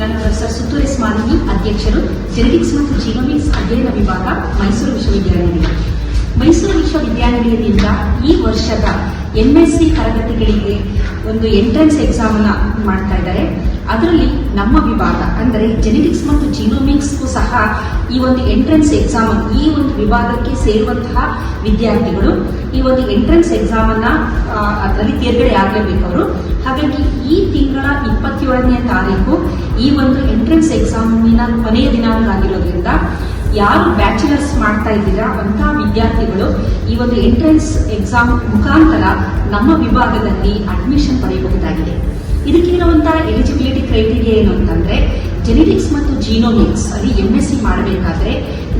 ನನ್ನ professor Suttur S Malini ಅಧ್ಯಕ್ಷರು genetics ಮತ್ತು ಜೀನೋಮಿಕ್ಸ್ ಅಧ್ಯಯನ ವಿಭಾಗ ಮೈಸೂರು ವಿಶ್ವವಿದ್ಯಾನಿಲಯ. ಮೈಸೂರು ವಿಶ್ವವಿದ್ಯಾನಿಲಯದಿಂದ ಈ ವರ್ಷದ ಎಂಎಸ್ಸಿ ತರಗತಿಗಳಿಗೆ ಒಂದು ಎಂಟ್ರೆನ್ಸ್ ಎಕ್ಸಾಮ್ನ ಮಾಡ್ತಾ ಇದ್ದಾರೆ. ಅದರಲ್ಲಿ ನಮ್ಮ ವಿಭಾಗ ಅಂದರೆ ಜೆನೆಟಿಕ್ಸ್ ಮತ್ತು ಜೀನೋಮಿಕ್ಸ್ಗೂ ಸಹ ಈ ಒಂದು ಎಂಟ್ರೆನ್ಸ್ ಎಕ್ಸಾಮ್ ಈ ಒಂದು ವಿಭಾಗಕ್ಕೆ ಸೇರುವಂತಹ ವಿದ್ಯಾರ್ಥಿಗಳು ಈ ಒಂದು ಎಂಟ್ರೆನ್ಸ್ ಎಕ್ಸಾಮ್ ಅನ್ನ ಆ, ಅದರಲ್ಲಿ ತೇರ್ಗಡೆ ಆಗಲೇಬೇಕು ಅವರು ಹಾಗಾಗಿ ಈ ತಿಂಗಳ ಇಪ್ಪತ್ತೇಳನೇ ತಾರೀಕು. ಈ ಒಂದು ಎಂಟ್ರೆನ್ಸ್ ಎಕ್ಸಾಮಿನ ಕೊನೆಯ ದಿನಾಂಕ ಆಗಿರೋದ್ರಿಂದ ಯಾರು ಬ್ಯಾಚುಲರ್ಸ್ ಮಾಡ್ತಾ ಇದ್ದೀರಾ ಅಂತಹ ವಿದ್ಯಾರ್ಥಿಗಳು ಈ ಒಂದು ಎಂಟ್ರೆನ್ಸ್ ಎಕ್ಸಾಮ್ ಮುಖಾಂತರ ನಮ್ಮ ವಿಭಾಗದಲ್ಲಿ ಅಡ್ಮಿಷನ್ ಪಡೆಯಬಹುದಾಗಿದೆ. ಇದಕ್ಕಿರುವಂತಹ ಎಲಿಜಿಬಿಲಿಟಿ ಕ್ರೈಟೀರಿಯಾ ಏನು ಅಂತಂದ್ರೆ ಜೆನೆಟಿಕ್ಸ್ ಮತ್ತು ಜೀನೋಮಿಕ್ಸ್ ಅಲ್ಲಿ ಎಂ ಎಸ್ ಸಿ ಮಾಡಬೇಕಾದ್ರೆ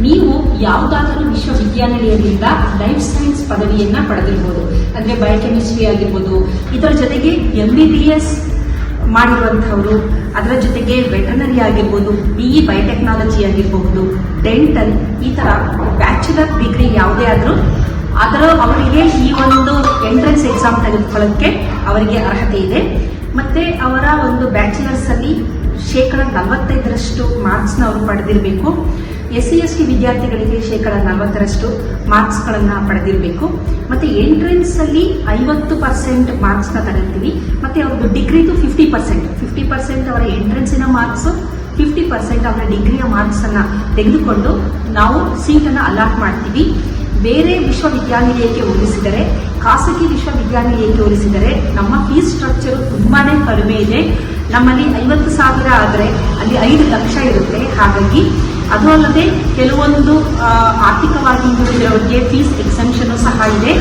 ನೀವು ಯಾವುದಾದರೂ ವಿಶ್ವವಿದ್ಯಾನಿಲಯದಿಂದ ಲೈಫ್ ಸೈನ್ಸ್ ಪದವಿಯನ್ನ ಪಡೆದಿರ್ಬೋದು. ಅಂದ್ರೆ ಬಯೋಕೆಮಿಸ್ಟ್ರಿ ಆಗಿರ್ಬೋದು. ಇದರ ಜೊತೆಗೆ ಎಂ ಬಿ ಬಿ ಎಸ್ ಮಾಡಿರುವಂತಹವರು ಅದರ ಜೊತೆಗೆ ವೆಟರ್ನರಿ ಆಗಿರ್ಬೋದು ಬಿಇ ಬಯೋಟೆಕ್ನಾಲಜಿ ಆಗಿರಬಹುದು ಡೆಂಟಲ್ ಈ ತರ ಬ್ಯಾಚುಲರ್ ಡಿಗ್ರಿ ಯಾವುದೇ ಆದರೂ ಅದರ ಅವರಿಗೆ ಈ ಒಂದು ಎಂಟ್ರೆನ್ಸ್ ಎಕ್ಸಾಮ್ ತೆಗೆದುಕೊಳ್ಳೋಕ್ಕೆ ಅವರಿಗೆ ಅರ್ಹತೆ ಇದೆ. ಮತ್ತೆ ಅವರ ಒಂದು ಬ್ಯಾಚುಲರ್ಸ್ ಅಲ್ಲಿ ಶೇಕಡ ನಲವತ್ತೈದರಷ್ಟು ಮಾರ್ಕ್ಸ್ನ ಅವರು ಪಡೆದಿರಬೇಕು. ಎಸ್ ಸಿ ಎಸ್ ಟಿ ವಿದ್ಯಾರ್ಥಿಗಳಿಗೆ ಶೇಕಡ ನಲವತ್ತರಷ್ಟು ಮಾರ್ಕ್ಸ್ಗಳನ್ನು ಪಡೆದಿರಬೇಕು. ಮತ್ತೆ ಎಂಟ್ರೆನ್ಸ್ ಅಲ್ಲಿ ಐವತ್ತು ಪರ್ಸೆಂಟ್ ಮಾರ್ಕ್ಸ್ನ ತಗೊಳ್ತೀವಿ ಮತ್ತೆ ಅವ್ರದ್ದು ಡಿಗ್ರಿದು ಫಿಫ್ಟಿ ಪರ್ಸೆಂಟ್. ಫಿಫ್ಟಿ ಪರ್ಸೆಂಟ್ ಅವರ ಎಂಟ್ರೆನ್ಸಿನ ಮಾರ್ಕ್ಸು, ಫಿಫ್ಟಿ ಪರ್ಸೆಂಟ್ ಅವರ ಡಿಗ್ರಿಯ ಮಾರ್ಕ್ಸ್ ಅನ್ನ ತೆಗೆದುಕೊಂಡು ನಾವು ಸೀಟನ್ನು ಅಲಾಟ್ ಮಾಡ್ತೀವಿ. ಬೇರೆ ವಿಶ್ವವಿದ್ಯಾನಿಲಯಕ್ಕೆ ಹೋಲಿಸಿದರೆ, ಖಾಸಗಿ ವಿಶ್ವವಿದ್ಯಾನಿಲಯಕ್ಕೆ ಹೋಲಿಸಿದರೆ ನಮ್ಮ ಫೀಸ್ ಸ್ಟ್ರಕ್ಚರ್ ತುಂಬಾನೇ ಕಡಿಮೆ ಇದೆ. ನಮ್ಮಲ್ಲಿ ಐವತ್ತು ಸಾವಿರ ಆದರೆ ಅಲ್ಲಿ ಐದು ಲಕ್ಷ ಇರುತ್ತೆ. ಹಾಗಾಗಿ ಅದು ಅಲ್ಲದೆ ಕೆಲವೊಂದು ಆರ್ಥಿಕವಾಗಿ ಹಿಂದುಳಿದಿರೋರಿಗೆ ಫೀಸ್ ಎಕ್ಸೆಂಪ್ಷನ್ ಸಹ ಇದೆ.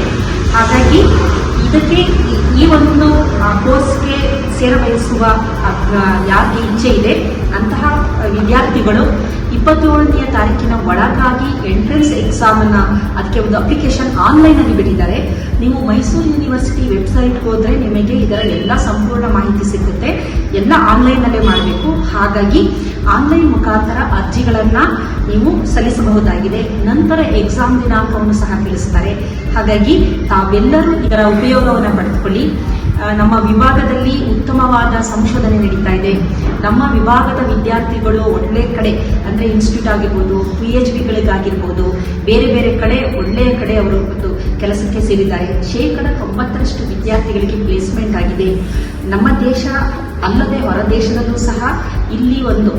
ಹಾಗಾಗಿ ಇದಕ್ಕೆ ಈ- ಒಂದು ಕೋರ್ಸ್ಗೆ ಸೇರಬಯಸುವ ಬಯಸುವ ಯಾರಿಗೆ ಇಚ್ಛೆ ಇದೆ, ಅಂತಹ ವಿದ್ಯಾರ್ಥಿಗಳು ಇಪ್ಪತ್ತೇಳನೆಯ ತಾರೀಕಿನ ಒಳಗಾಗಿ ಎಂಟ್ರೆನ್ಸ್ ಎಕ್ಸಾಮನ್ನು ಅದಕ್ಕೆ ಒಂದು ಅಪ್ಲಿಕೇಶನ್ ಆನ್ಲೈನ್ ಅಲ್ಲಿ ಬಿಟ್ಟಿದ್ದಾರೆ. ನೀವು ಮೈಸೂರು ಯೂನಿವರ್ಸಿಟಿ ವೆಬ್ಸೈಟ್ ಹೋದ್ರೆ ನಿಮಗೆ ಇದರ ಎಲ್ಲ ಸಂಪೂರ್ಣ ಮಾಹಿತಿ ಸಿಗುತ್ತೆ. ಎಲ್ಲ ಆನ್ಲೈನ್ ಅಲ್ಲೇ ಮಾಡಬೇಕು. ಹಾಗಾಗಿ ಆನ್ಲೈನ್ ಮುಖಾಂತರ ಅರ್ಜಿಗಳನ್ನು ನೀವು ಸಲ್ಲಿಸಬಹುದಾಗಿದೆ. ನಂತರ ಎಕ್ಸಾಮ್ ದಿನಾಂಕವನ್ನು ಸಹ ತಿಳಿಸ್ತಾರೆ. ಹಾಗಾಗಿ ತಾವೆಲ್ಲರೂ ಇದರ ಉಪಯೋಗವನ್ನು ಪಡೆದುಕೊಳ್ಳಿ. ನಮ್ಮ ವಿಭಾಗದಲ್ಲಿ ಉತ್ತಮವಾದ ಸಂಶೋಧನೆ ನಡೀತಾ ಇದೆ. ನಮ್ಮ ವಿಭಾಗದ ವಿದ್ಯಾರ್ಥಿಗಳು ಒಳ್ಳೆ ಕಡೆ, ಅಂದ್ರೆ ಇನ್ಸ್ಟಿಟ್ಯೂಟ್ ಆಗಿರ್ಬೋದು ಪಿ ಎಚ್ ಡಿಗಳಿಗಾಗಿರ್ಬೋದು ಬೇರೆ ಬೇರೆ ಕಡೆ ಒಳ್ಳೆಯ ಕಡೆ ಅವರು ಒಂದು ಕೆಲಸಕ್ಕೆ ಸೇರಿದ್ದಾರೆ. ಶೇಕಡ ತೊಂಬತ್ತರಷ್ಟು ವಿದ್ಯಾರ್ಥಿಗಳಿಗೆ ಪ್ಲೇಸ್ಮೆಂಟ್ ಆಗಿದೆ. ನಮ್ಮ ದೇಶ ಅಲ್ಲದೆ ಹೊರ ದೇಶದಲ್ಲೂ ಸಹ ಇಲ್ಲಿ ಒಂದು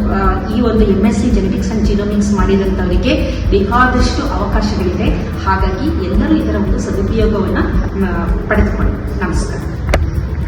ಈ ಒಂದು M S C genetics and genomics ಮಾಡಿದಂಥವರಿಗೆ ಬೇಕಾದಷ್ಟು ಅವಕಾಶಗಳಿದೆ. ಹಾಗಾಗಿ ಎಲ್ಲರೂ ಇದರ ಒಂದು ಸದುಪಯೋಗವನ್ನು ಪಡೆದುಕೊಂಡು ನಮಸ್ಕಾರ.